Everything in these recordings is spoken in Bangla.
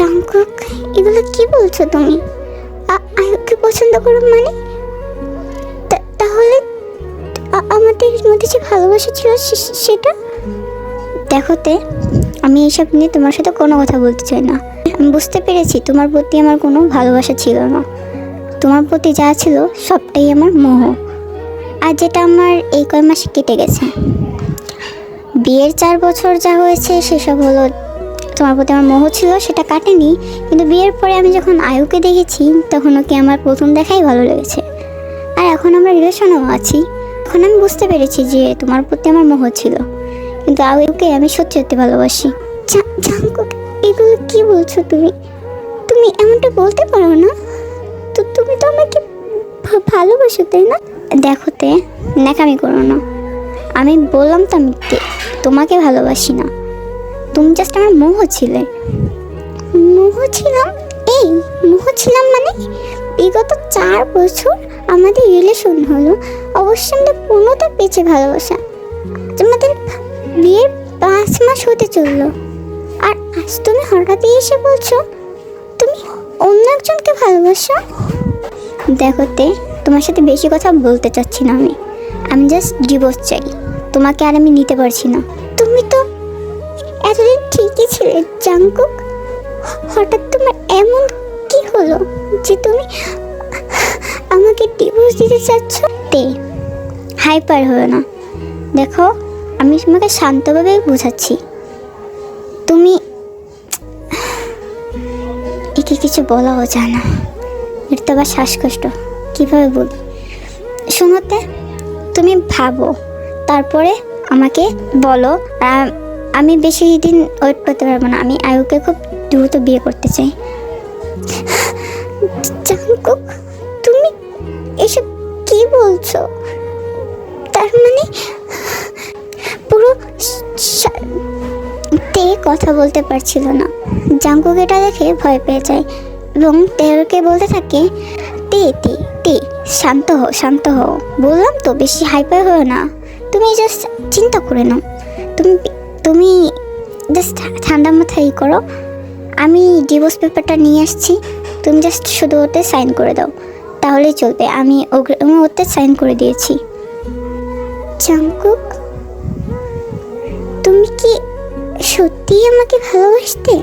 জাঙ্কুক এগুলো কি বলছো তুমি? আয়ুকে পছন্দ করো মানে? তাহলে আমাদের মধ্যে যে ভালোবাসা ছিল সেটা? দেখো তে, আমি এইসব নিয়ে তোমার সাথে কোনো কথা বলতে চাই না। আমি বুঝতে পেরেছি তোমার প্রতি আমার কোনো ভালোবাসা ছিল না। তোমার প্রতি যা ছিল সবটাই আমার মোহ। আর যেটা আমার এই কয় মাসে কেটে গেছে। বিয়ের চার বছর যা হয়েছে সেসব হলো তোমার প্রতি আমার মোহ ছিল, সেটা কাটেনি। কিন্তু বিয়ের পরে আমি যখন আয়ুকে দেখেছি, তখন ওকে আমার প্রথম দেখাই ভালো লেগেছে। আর এখন আমরা রিলেশনেও আছি। এখন আমি বুঝতে পেরেছি যে তোমার প্রতি আমার মোহ ছিল। কিন্তু আয়ুকে আমি সত্যি সত্যি ভালোবাসি। এগুলো কি বলছো তুমি? তুমি এমনটা বলতে পারো না। তো তুমি তো আমাকে ভালোবাসো, তাই না? দেখো তে, ন্যাকামি করো না। আমি বললাম তো আমি তোমাকে ভালোবাসি না। তুমি জাস্ট আমার মোহ ছিলে। মোহ ছিলাম? এই, মোহ ছিলাম মানে? বিগত চার বছর আমাদের রিলেশন হলো। অবশ্যই আমাদের পূর্ণতা পেয়েছে ভালোবাসা। আজ আমাদের বিয়ের পাঁচ মাস হতে চলল। আর আজ তুমি হঠাৎই এসে বলছো, তুমি অন্য একজনকে ভালোবাসো? দেখো তে, তোমার সাথে বেশি কথা বলতে চাচ্ছি না আমি। আমি জাস্ট ডিভোর্স চাই। তোমাকে আর আমি নিতে পারছি না। তুমি তো এতদিন ঠিকই ছিলে জাঙ্কুক হঠাৎ তোমার এমন কি হলো যে তুমি আমাকে ডিভোর্স দিতে চাচ্ছ? তে হাইপার হলো না। দেখো, আমি তোমাকে শান্তভাবে বোঝাচ্ছি। তুমি একে কিছু বলাও যায় না। এটা তো আবার শ্বাসকষ্ট। কীভাবে বলি? শোনোতে তুমি ভাবো। তারপরে আমাকে বলো আমি বেশি দিন ওয়েট করতে পারব না। আমি আয়ুকে খুব দ্রুত বিয়ে করতে চাই। তুমি এসব কি বলছো? তার মানে পুরো তে কথা বলতে পারছিল না। জাঙ্কুক এটা দেখে ভয় পেয়ে যায় এবং তেরকে বলতে থাকে, তে তে তে, শান্ত হও শান্ত হও। বললাম তো, বেশি হাইপার হও না। তুমি জাস্ট চিন্তা করে নাও। তুমি তুমি জাস্ট ঠান্ডা মাথায় ই করো। আমি ডিভোর্স পেপারটা নিয়ে আসছি, তুমি জাস্ট শুধু ওতে সাইন করে দাও। তাহলেই চলবে। আমি আমি ওতে সাইন করে দিয়েছি। জাঙ্কুক তুমি কি সত্যিই আমাকে ভালোবাসতে?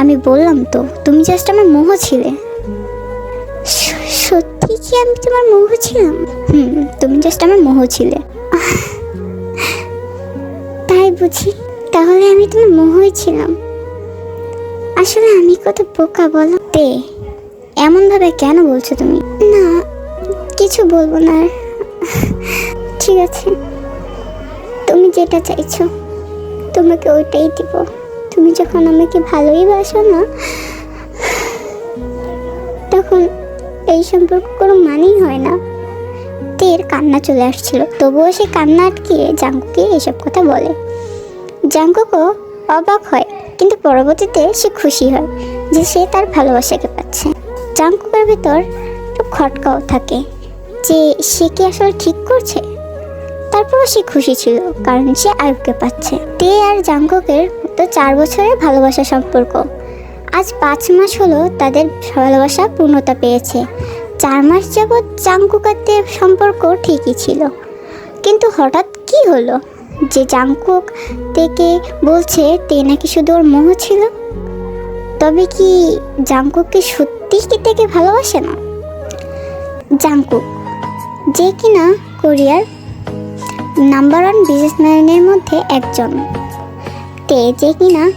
আমি বললাম তো, তুমি জাস্ট আমার মোহ ছিলে। সত্যি কি আমি তোমার মোহ ছিলাম? হুম, তুমি জাস্ট আমার মোহ ছিলে। তাই বুঝি। তাহলে আমি তোমার মোহই ছিলাম। আসলে আমি কত বোকা বলো? তে এমন ভাবে কেন বলছো তুমি? না, কিছু বলব না। ঠিক আছে। তুমি যেটা চাইছো, তোমাকে ওইটাই দিব। তুমি যখন আমাকে ভালোই বাসো না, তখন এই সম্পর্ক কোনো মানেই হয় না। তের কান্না চলে আসছিল, তবুও সে কান্না আটকিয়ে জাঙ্কুকে এসব কথা বলে। জাঙ্কুকও অবাক হয়, কিন্তু পরবর্তীতে সে খুশি হয় যে সে তার ভালোবাসাকে পাচ্ছে। জাঙ্কুকের ভেতর একটু খটকাও থাকে যে সে কি আসলে ঠিক করছে? তারপরও সে খুশি ছিল, কারণ সে আয়ুবকে পাচ্ছে। তে আর জাঙ্কুকের তো চার বছরের ভালোবাসা সম্পর্ক। আজ পাঁচ মাস হলো তাদের ভালোবাসা পূর্ণতা পেয়েছে। চার মাস যাবৎ তের সম্পর্ক ঠিকই ছিল। কিন্তু হঠাৎ কি হলো? যে জাংকুক থেকে বলছে, তে নাকি শুধু ওর মোহ ছিল? তবে কি জাঙ্কুককে সত্যি কি তেকে ভালোবাসে না? জাঙ্কুক যে কিনা কোরিয়ার নাম্বার ওয়ান বিজনেসম্যানের মধ্যে একজন। তে যে কিনা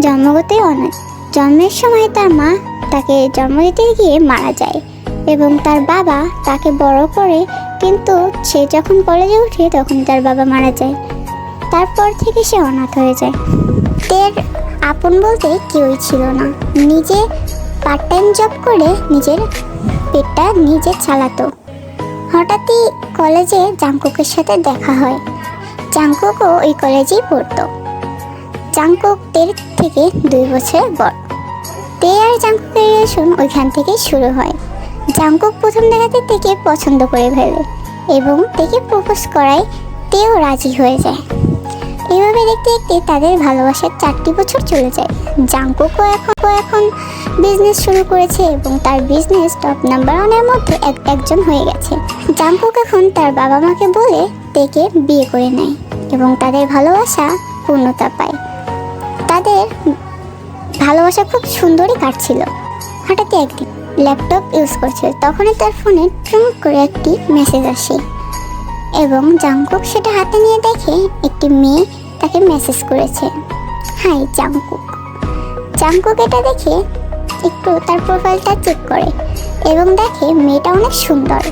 জন্মগতই অনেক। জন্মের সময় তার মা তাকে জন্ম দিতে গিয়ে মারা যায় এবং তার বাবা তাকে বড় করে কিন্তু সে যখন কলেজে ওঠে, তখন তার বাবা মারা যায়। তারপর থেকে সে অনাথ হয়ে যায়। তের আপন বলতে কেউই ছিল না। নিজে পার্ট টাইম জব করে নিজের পেটটা নিজে চালাতো। হঠাৎই কলেজে জাংকুকের সাথে দেখা হয়। জাংকুকও ওই কলেজেই পড়তো। জাংকুক তের থেকে দুই বছর বড়। তে আর জাংকুকের রিলেশন ওইখান থেকেই শুরু হয়। জাংকুক প্রথম দেখাতে তেকে পছন্দ করে ফেলে এবং তেকে প্রপোজ করায় তেও রাজি হয়ে যায়। এভাবে দেখতে দেখতে তাদের ভালোবাসার চারটি বছর চলে যায়। জাংকুকও এখন এখন বিজনেস শুরু করেছে এবং তার বিজনেস টপ নাম্বার ওয়ানের মধ্যে এক একজন হয়ে গেছে। জাংকুক এখন তার বাবা মাকে বলে তেকে বিয়ে করে নেয় এবং তাদের ভালোবাসা পূর্ণতা পায়। তাদের ভালোবাসা খুব সুন্দরই কাটছিল। হঠাৎ একদিন ল্যাপটপ ইউজ করছিল তখনই তার ফোনে ট্রুম করে একটি মেসেজ আসে। এবং জাংকুক সেটা হাতে নিয়ে দেখে একটি মেয়ে তাকে মেসেজ করেছে। High, Jungkook. জাংকুক এটা দেখে একটু তার প্রোফাইলটা চেক করে এবং দেখে মেয়েটা অনেক সুন্দর,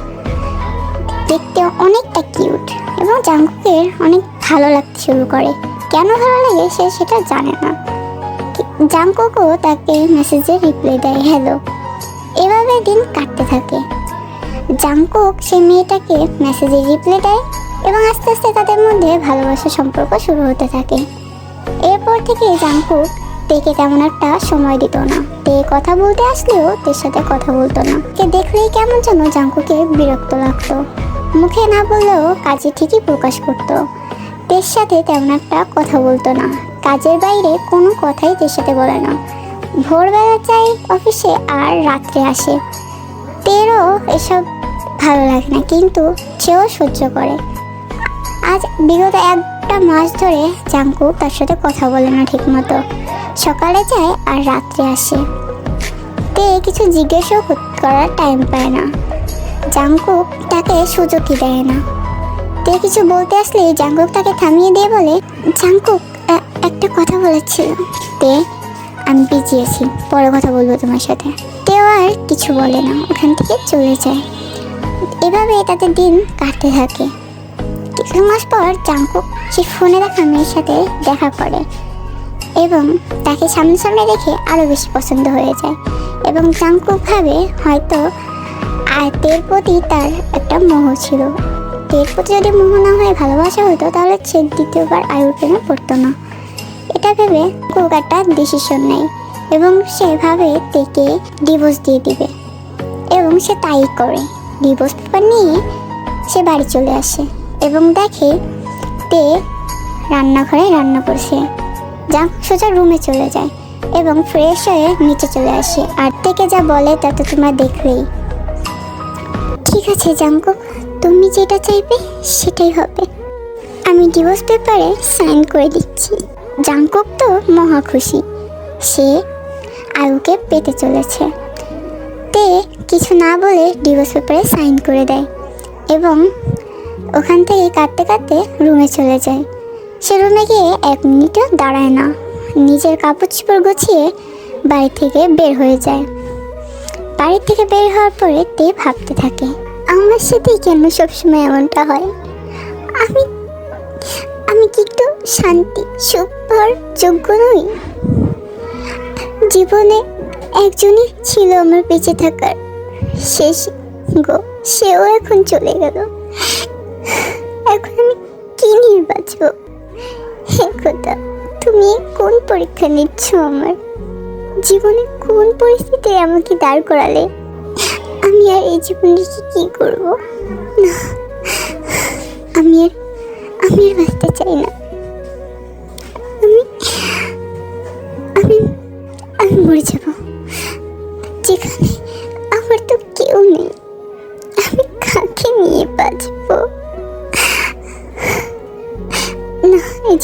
দেখতে অনেকটা কিউট এবং জাংকুকের অনেক ভালো লাগতে শুরু করে। কেন ভালো লাগে সে সেটা জানে না। জাংকুকও তাকে মেসেজে রিপ্লাই দেয়, হ্যালো। এভাবে দিন কাটতে থাকে। জাংকুক সেই মেয়েটাকে মেসেজে রিপ্লাই দেয় এবং আস্তে আস্তে তাদের মধ্যে ভালোবাসার সম্পর্ক শুরু হতে থাকে। এরপর থেকে জাংকুক তেকে তেমন একটা সময় দিত না। তে কথা বলতে আসলেও তের সাথে কথা বলতো না। কে দেখলেই কেমন যেন জাংকুকে বিরক্ত লাগতো। মুখে না বললেও কাজে ঠিকই প্রকাশ করতো। তের সাথে তেমন একটা কথা বলতো না। কাজের বাইরে কোনো কথাই তের সাথে বলে না। ভোরবেলা চাই অফিসে আর রাত্রে আসে। তেরও এসব ভালো লাগে না, কিন্তু সেও সহ্য করে। আজ বিগত একটা মাস ধরে জাঙ্কু তার সাথে কথা বলে না ঠিকমতো। সকালে যায় আর রাত্রে আসে। তে কিছু জিজ্ঞেসও করার টাইম পায় না। জাঙ্কুক তাকে সুযোগই দেয় না। তে কিছু বলতে আসলে জাঙ্কুক তাকে থামিয়ে দিয়ে বলে, জাঙ্কুক একটা কথা বলেছিল তে আমি আছি। পরে কথা বলব তোমার সাথে। তেও আর কিছু বলে না। ওখান থেকে চলে যায়। এভাবে তাদের দিন কাটতে থাকে। কিছু মাস পর জাঙ্কুক সে ফোনে দেখা মেয়ের সাথে দেখা করে এবং তাকে সামনে সামনে দেখে আরও বেশি পছন্দ হয়ে যায়। এবং জাঙ্কুক ভাবে হয়তো আর তের প্রতি তার একটা মোহ ছিল। তের প্রতি যদি মোহ না হয়ে, ভালোবাসা হতো, তাহলে সে দ্বিতীয়বার আয়ুর প্রেমে পড়তো না। এটা ভেবে কুক একটা ডিসিশন নেয় এবং সে ভাবে তেকে ডিভোর্স দিয়ে দিবে। এবং সে তাই করে। ডিভোর্স পেপার নিয়ে সে বাড়ি চলে আসে এবং দেখে তে রান্নাঘরে রান্না করছে। যা সোজা রুমে চলে যায় এবং ফ্রেশ হয়ে নিচে চলে আসে। আর থেকে যা বলে তা তো তোমরা দেখলেই। ঠিক আছে জাঙ্কুক তুমি যেটা চাইবে সেটাই হবে। আমি ডিভোর্স পেপারে সাইন করে দিচ্ছি। জাঙ্কুক তো মহা খুশি। সে আয়ুকে পেতে চলেছে। তে কিছু না বলে ডিভোর্স পেপারে সাইন করে দেয় এবং ওখান থেকে কাঁদতে কাঁদতে রুমে চলে যায়। সে রুমে গিয়ে এক মিনিটও দাঁড়ায় না। নিজের কাপড় চোপড় গুছিয়ে বাড়ি থেকে বের হয়ে যায়। বাড়ি থেকে বের হওয়ার পরে তে ভাবতে থাকে, আমার সাথেই কেন সবসময় এমনটা হয়? আমি আমি কি একটু শান্তি, সুখ পাওয়ার যোগ্য নই। জীবনে একজনই ছিল আমার বেঁচে থাকার। শেষ গো, সেও এখন চলে গেল। এখন আমি কি নিয়ে বাঁচবো? হে তুমি কোন পরীক্ষা নিচ্ছ আমার? জীবনে কোন পরিস্থিতি আমাকে দাঁড় করালে? আমি আর এই জীবনে কি কি করব? না, আমি আর আমি আর বাঁচতে চাই না।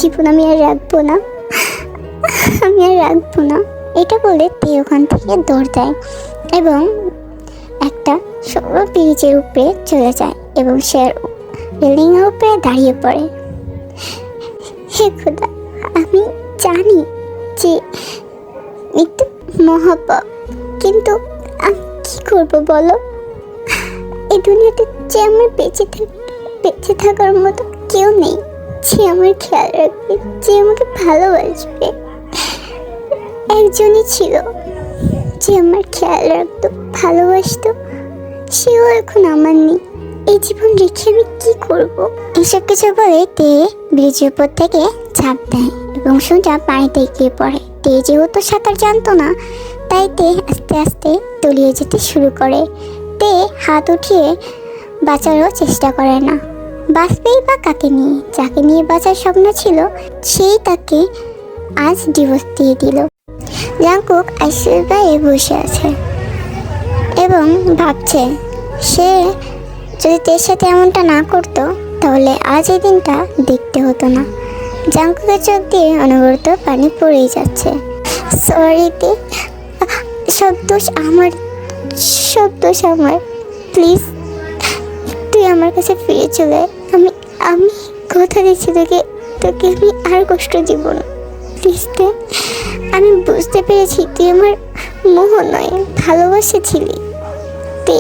জীবন আমি আর রাখব না। আমি আর রাখব না। এটা বলে তে ওখান থেকে দৌড় দেয় এবং একটা সরু ব্রিজের উপরে চলে যায় এবং সে এর উপরে দাঁড়িয়ে পড়ে। হে খোদা, আমি জানি যে মৃত্যু মহাপাপ কিন্তু আমি কি করব বলো? এই দুনিয়াতে যে আমার বেঁচে থাক, বেঁচে থাকার মতো কেউ নেই। যে আমার খেয়াল রাখবে যে আমাকে ভালোবাসবে। একজনই ছিল যে আমার খেয়াল রাখতো, ভালোবাসতো, সেও এখন আমার নেই। এই জীবন রেখে আমি কি করব? এসব কিছু বলে তে ব্রিজের উপর থেকে ঝাঁপ দেয় এবং সোজা পানিতে গিয়ে পড়ে। তে যেহেতু সাঁতার জানতো না তাই তে আস্তে আস্তে তলিয়ে যেতে শুরু করে। তে হাত উঠিয়ে বাঁচারও চেষ্টা করে না। বাঁচবেই বা কাকে নিয়ে? যাকে নিয়ে বাঁচার স্বপ্ন ছিল, সেই তাকে আজ ডিভোর্স দিয়ে দিল। জাঙ্কুক আইসিউর বসে আছে এবং ভাবছে, সে যদি তের সাথে এমনটা না করতো, তাহলে আজ এই দিনটা দেখতে হতো না। জাঙ্কুকের চোখ দিয়ে অনবরত পানি পড়েই যাচ্ছে। সরিতে সব দোষ আমার, সব দোষ আমার। প্লিজ তুই আমার কাছে ফিরে চলে। আমি আমি কথা দিচ্ছি তোকে তোকে আমি আর কষ্ট দিব না। প্লিজ আমি বুঝতে পেরেছি তুই আমার মোহ নয়, ভালোবাসা ছিলি। তে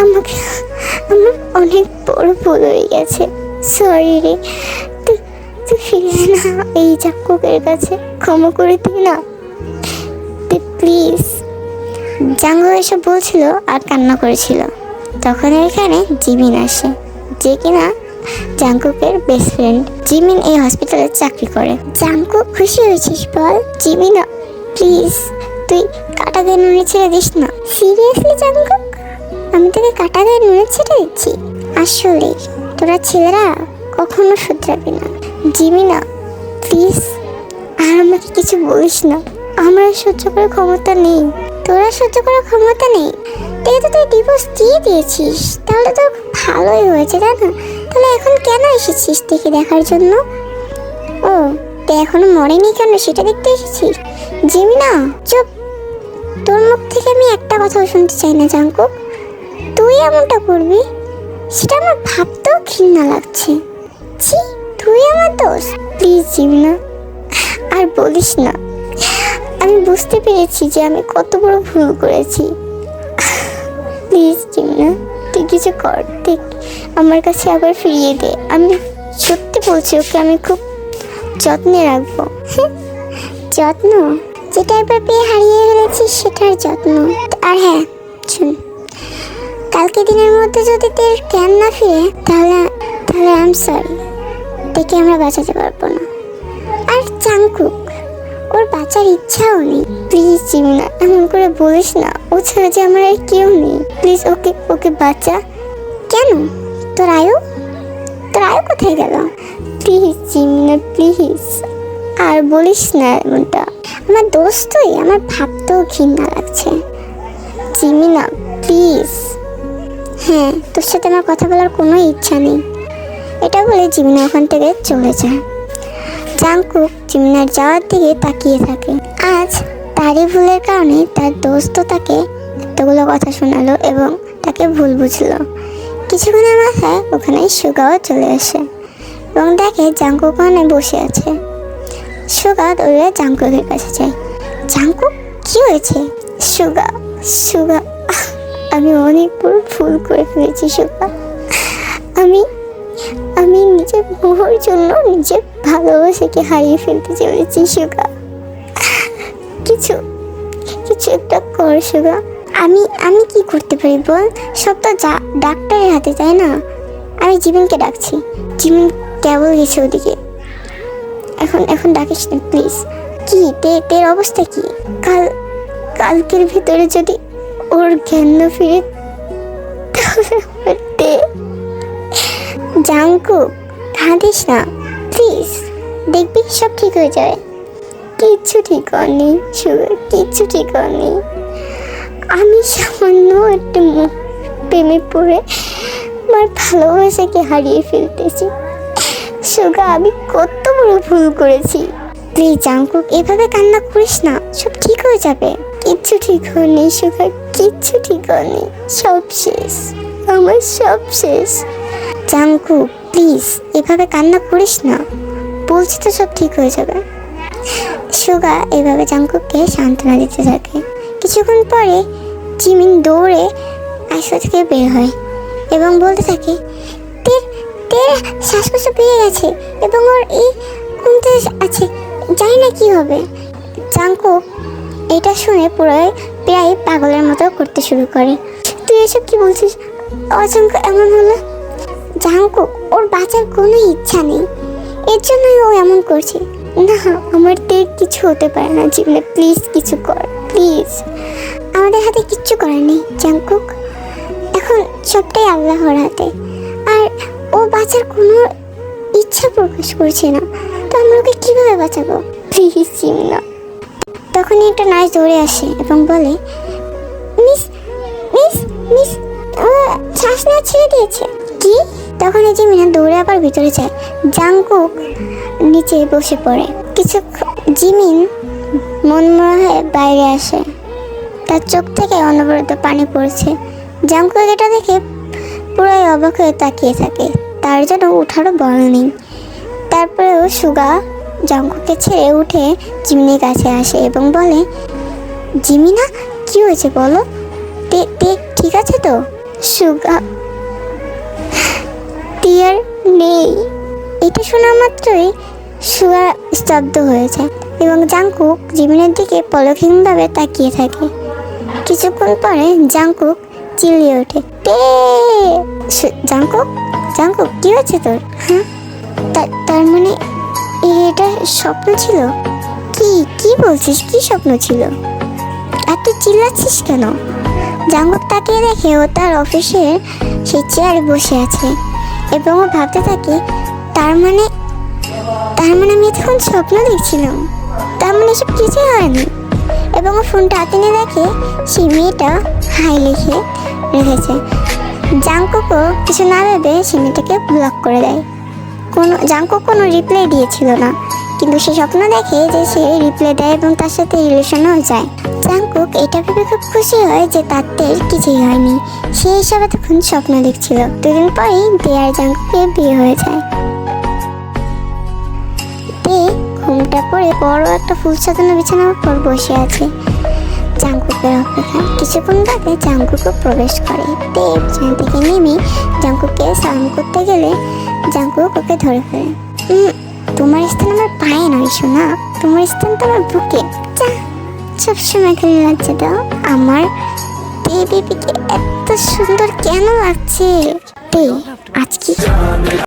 আমাকে, আমার অনেক বড় ভুল হয়ে গেছে। সরি রে। তুই তুই ফিরে না এই চাক্ষুকের কাছে। ক্ষমা করে দিই না। প্লিজ জাঙ্গু এসব বলছিল আর কান্না করেছিল। তখন এখানে জিমিন আসে। যে কিনা জাঙ্কুকের বেস্ট ফ্রেন্ড জিমিন এই হসপিটালে চাকরি করে। জাঙ্কুক, খুশি হয়েছিস বল? জিমিনা প্লিজ তুই কাটা দিয়ে নুনে ছেড়ে দিস না। Seriously Jungkook? আমি তোকে কাটা দিয়ে নুনে ছেড়ে দিচ্ছি। আসলে, তোরা ছেলেরা কখনো শুধরাবি না। জিমিনা প্লিজ আর আমাকে কিছু বলিস না। আমার সহ্য করার ক্ষমতা নেই। তোরা সহ্য করার ক্ষমতা নেই? তুই তো তুই ডিভোর্স দিয়ে দিয়েছিস, তাহলে তো ভালোই হয়েছে, তাই না? তাহলে এখন কেন এসেছিস দেখে দেখার জন্য? ও, তুই এখনও মরেনি কেন? সেটা দেখতে এসেছিস? জিমি না চুপ। তোর মুখ থেকে আমি একটা কথাও শুনতে চাই না, জাঙ্কুক। তুই এমনটা করবি? সেটা আমার ভাবতেও ঘৃণা লাগছে। ছি, তুই আমার দোষ। প্লিজ, জিমিনা, আর বলিস না। আমি বুঝতে পেরেছি যে আমি কত বড় ভুল করেছি। প্লিজ জিমনা তুই কিছু কর, দেখ, আমার কাছে আবার ফিরিয়ে দে। আমি সত্যি বলছি, ওকে আমি খুব যত্নে রাখব। যত্ন? যেটা একবার পেয়ে হারিয়ে ফেলেছিস সেটার যত্ন। আর হ্যাঁ শুন কালকে দিনের মধ্যে যদি তোর জ্ঞান না ফিরে, তাহলে তাহলে আই এম সরি দেখে আমরা বাঁচাতে পারব না। আর চাঙ্কুক ওর বাঁচার ইচ্ছাও নেই। প্লিজ জিমিনা, এমন করে বলিস না। ও ছাড়া যে আমার আর কেউ নেই। প্লিজ ওকে ওকে বাঁচা। কেন? তোর আয়ু? তোর আয়ু কোথায় গেল? প্লিজ জিমিনা প্লিজ আর বলিস না এমনটা। আমার দোস্তই, আমার ভাবতেও ঘৃণা লাগছে। জিমিনা প্লিজ হ্যাঁ তোর সাথে আমার কথা বলার কোনো ইচ্ছা নেই। এটা বলে জিমিনা ওখান থেকে চলে যায়। জাংকুক জিমিনার যাওয়ার দিকে তাকিয়ে থাকে। আজ তারই ভুলের কারণে তার দোস্ত তাকে এতগুলো কথা শোনালো এবং তাকে ভুল বুঝলো। কিছুক্ষণের মাথায় ওখানে সুগাও চলে আসে এবং দেখে জাঙ্কুক ওখানে বসে আছে। সুগা দৌড়ে জাঙ্কুকের কাছে যায়। জাঙ্কুক কি হয়েছে? সুগা সুগা আমি অনেক বড় ভুল করে ফেলেছি সুগা। আমি আমি নিজের মোহর জন্য নিজের ভালোবাসাকে হারিয়ে ফেলতে চলেছি, সুগা? কিছু কিছু একটা কর, সুগা। আমি আমি কি করতে পারি বল? সব তো ডাক্তারের হাতে, তাই না? আমি জীবনকে ডাকছি। জীবন কেবল গেছে ওদিকে। এখন এখন ডাকিস না প্লিজ কি, তে, তের অবস্থা কি? কাল, কালকের ভিতরে যদি ওর জ্ঞান না ফিরে, তাহলে আমার তে জাঙ্কু কাঁদিস না। প্লিজ দেখবি সব ঠিক হয়ে যাবে। কিচ্ছু ঠিক হয়নি সুগার কিচ্ছু ঠিক হয়নি। আমি সামান্য একটা মুখ প্রেমে পড়ে আমার ভালোবাসাকে হারিয়ে ফেলতেছি। সুগা, আমি কত বড় ভুল করেছি। প্লিজ জাঙ্কুক এভাবে কান্না করিস না, সব ঠিক হয়ে যাবে। কিচ্ছু ঠিক হয়নি, সুগা, কিচ্ছু ঠিক হয়নি, সব শেষ, আমার সব শেষ। জাঙ্কু প্লিজ, এভাবে কান্না করিস না। বলছি তো সব ঠিক হয়ে যাবে। সুগা এভাবে জাঙ্কুককে সান্ত্বনা দিতে থাকে। কিছুক্ষণ পরে জিমিন দৌড়ে আইসো থেকে বের হয় এবং বলতে থাকে, তের তের শ্বাসকষ্ট পেয়ে গেছে এবং ওর এই কমতে আছে, জানি না কী হবে। জাঙ্কুক এটা শুনে পুরো প্রায় পাগলের মতো করতে শুরু করে। তুই এসব কি বলছিস? অচমকা এমন হলো? জাঙ্কুক ওর বাঁচার কোনো ইচ্ছা নেই। এর জন্যই ও এমন করছে। না, আমার তো কিছু হতে পারে না জীবনে। প্লিজ, কিছু কর, প্লিজ। আমাদের হাতে কিচ্ছু করার নেই জাঙ্কুক এখন সবটাই আল্লাহর হাতে। আর ও বাঁচার কোনো ইচ্ছা প্রকাশ করছে না। তো আমরা ওকে কীভাবে বাঁচাবো? প্লিজ, জিমিনা। তখনই একটা নার্স দৌড়ে আসে এবং বলে, মিস মিস মিস, ও শ্বাস না ছেড়ে দিয়েছে। কি? তখন এই জিমিনা দৌড়ে আবার ভিতরে যায় জাংকুক নিচে বসে পড়ে। কিছু জিমিন মনমরা হয়ে বাইরে আসে। তার চোখ থেকে অনবরত পানি পড়ছে। জাংকুক এটা দেখে পুরাই অবাক হয়ে তাকিয়ে থাকে। তার জন্য উঠারও বল নেই। তারপরেও সুগা জাঙ্কুকে ছেড়ে উঠে জিমিনের কাছে আসে এবং বলে, জিমিনা, কি হয়েছে বলো? ঠিক আছে তো? সুগা টিয়ার নেই। এটা শোনা মাত্রই সুগা স্তব্ধ হয়ে যায় এবং জাঙ্কুক জিমিনের দিকে পলক্ষীনভাবে তাকিয়ে থাকে। কিছুক্ষণ পরে জাঙ্কুক চিল্লিয়ে ওঠে। সু- জাঙ্কুক জাঙ্কুক কি হয়েছে তোর? হ্যাঁ তার মানে এটা স্বপ্ন ছিল? কি কি বলছিস? কি স্বপ্ন ছিল? এত চিল্লাচ্ছিস কেন? জাঙ্গুক তাকিয়ে দেখে ও তার অফিসের সেই চেয়ারে বসে আছে। এবং ও ভাবতে থাকে, তার মানে তার মানে আমি এতক্ষণ স্বপ্ন দেখছিলাম। তার মানে এসব কিছুই হয়নি। এবং ও ফোনটা হাতে নিয়ে দেখে, সেই মেয়েটা হাই লিখে রেখেছে। জাঙ্কুকও কিছু না ভেবে সে মেয়েটাকে ব্লক করে দেয়। কোনো জাঙ্কু কোনো রিপ্লাই দিয়েছিল না। কিন্তু সে স্বপ্ন দেখে যে সে রিপ্লাই দেয় এবং তার সাথে রিলেশনও যায়। জাঙ্কুক এটা ভেবে খুব খুশি হয় যে তার তেল কিছুই হয়নি। সে হিসাবে তখন স্বপ্ন দেখছিল। দুদিন পরেই দে আর জাঙ্কুকের বিয়ে হয়ে যায়। দে ঘুমটা বড় একটা ফুল সাজানো বিছানার উপর বসে আছে। জাঙ্কুকের অপেক্ষা। কিছুক্ষণ বাদে জাঙ্কুকও প্রবেশ করে। দেব বিছানা নেমে জাঙ্কুককে সালাম করতে গেলে জাঙ্কুক ওকে ধরে ফেলে। "উম, তোমার স্থান আমার পায়ে নয় শোনা তোমার স্থান তো আমার বুকে। যা সবসময় খালি লাগছে তো। আমার বেবি এত সুন্দর কেন লাগছে? আজকে